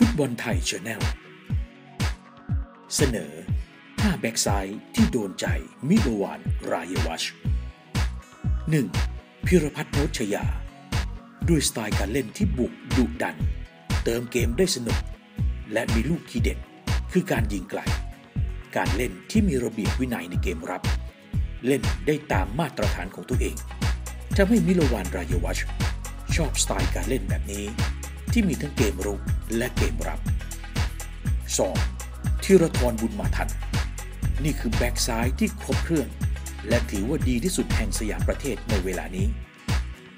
ฟุตบอลไทยชาแนลเสนอ 5 แบ็กซ้ายที่โดนใจมิโรวานรายวัช 1. พิรพัฒน์โนชยา ด้วยสไตล์การเล่นที่บุกดุดัน เติมเกมได้สนุก และมีลูกทีเด็ดคือการยิงไกล การเล่นที่มีระเบียบวินัยในเกมรับ เล่นได้ตามมาตรฐานของตัวเองทำให้มิโรวานรายวัช ชอบสไตล์การเล่นแบบนี้ ที่มีทั้งเกมรุกและเกมรับ 2. ธีรทรบุญมาทัน นี่คือแบ็กซ้ายที่ครบเครื่อง และถือว่าดีที่สุดแห่งสยามประเทศในเวลานี้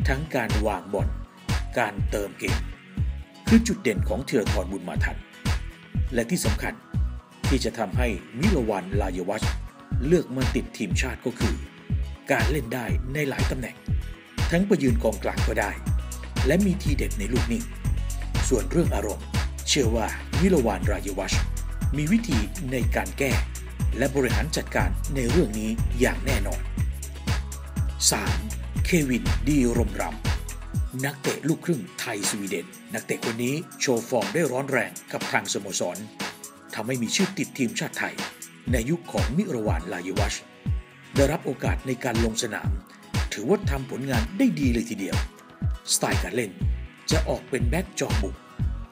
ทั้งการวางบอลการเติมเกม คือจุดเด่นของธีรทรบุญมาทัน และที่สำคัญที่จะทำให้มิลวันลายวัชเลือกมาติดทีมชาติก็คือ การเล่นได้ในหลายตำแหน่ง ทั้งประยืนกองกลางก็ได้ และมีทีเด็ดในลูกนิ่ง ส่วนเรื่องอารมณ์ เชื่อว่ามิลวานรายวัชมีวิธีในการแก้ และบริหารจัดการในเรื่องนี้อย่างแน่นอน 3. เควินดีรมรำนักเตะลูกครึ่งไทยสวีเดน นักเตะคนนี้โชว์ฟอร์มได้ร้อนแรงกับทางสโมสรทำให้มีชื่อติดทีมชาติไทย ในยุคของมิรวานลายวัชได้รับโอกาสในการลงสนาม ถือว่าทำผลงานได้ดีเลยทีเดียว สไตล์การเล่น จะออกเป็นแบ็กจอบุก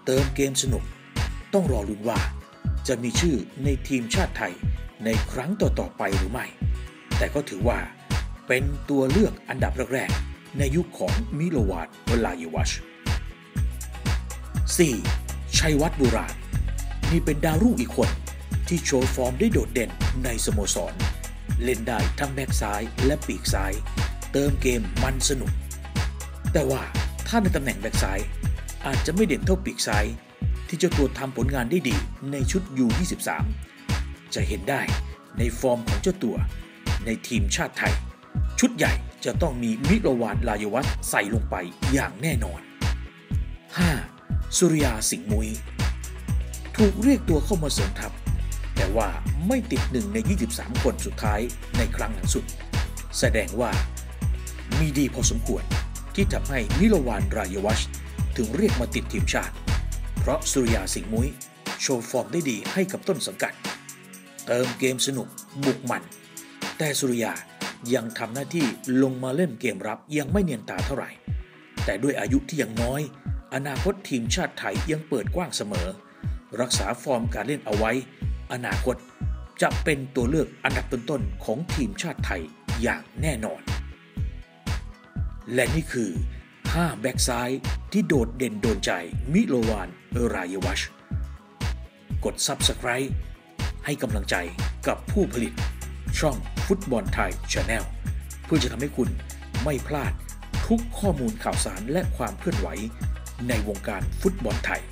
เติมเกมสนุก ต้องรอลุ้นว่า จะมีชื่อในทีมชาติไทยในครั้งต่อๆไปหรือไม่ แต่ก็ถือว่า เป็นตัวเลือกอันดับแรกๆในยุคของมิโลวาดเวลายวัช 4. ชัยวัฒน์บุราณนี่เป็นดาวรุ่งอีกคนที่โชว์ฟอร์มได้โดดเด่นในสโมสร เล่นได้ทั้งแบ็กซ้ายและปีกซ้าย เติมเกมมันสนุก แต่ว่า ถ้าในตำแหน่งแบ็กซ้ายอาจจะไม่เด่นเท่าปีกซ้าย ที่เจ้าตัวทำผลงานได้ดีในชุด U23 จะเห็นได้ในฟอร์มของเจ้าตัว ในทีมชาติไทย ชุดใหญ่จะต้องมีมิโรวานลายวัตใส่ลงไปอย่างแน่นอน 5. สุริยาสิงห์มุย ถูกเรียกตัวเข้ามาเสริมทัพ แต่ว่าไม่ติดหนึ่งใน 23 คนสุดท้ายในครั้งหลังสุด แสดงว่ามีดีพอสมควร ที่ทำให้มิโลวานรายวัชถึงเรียกมาติดทีมชาติ เพราะสุริยาสิงห์มุ้ยโชว์ฟอร์มได้ดีให้กับต้นสังกัด เติมเกมสนุกบุกมัน แต่สุริยายังทำหน้าที่ลงมาเล่นเกมรับยังไม่เนียนตาเท่าไหร่ แต่ด้วยอายุที่ยังน้อย อนาคตทีมชาติไทยยังเปิดกว้างเสมอ รักษาฟอร์มการเล่นเอาไว้ อนาคตจะเป็นตัวเลือกอันดับต้นๆของทีมชาติไทยอย่างแน่นอน และนี่คือ 5 แบ็กซ้ายที่โดดเด่นโดนใจมิโลวานเอรายวัช กด Subscribe ให้กำลังใจกับผู้ผลิตช่องฟุตบอลไทยชาแนลเพื่อจะทำให้คุณไม่พลาดทุกข้อมูลข่าวสารและความเคลื่อนไหวในวงการฟุตบอลไทย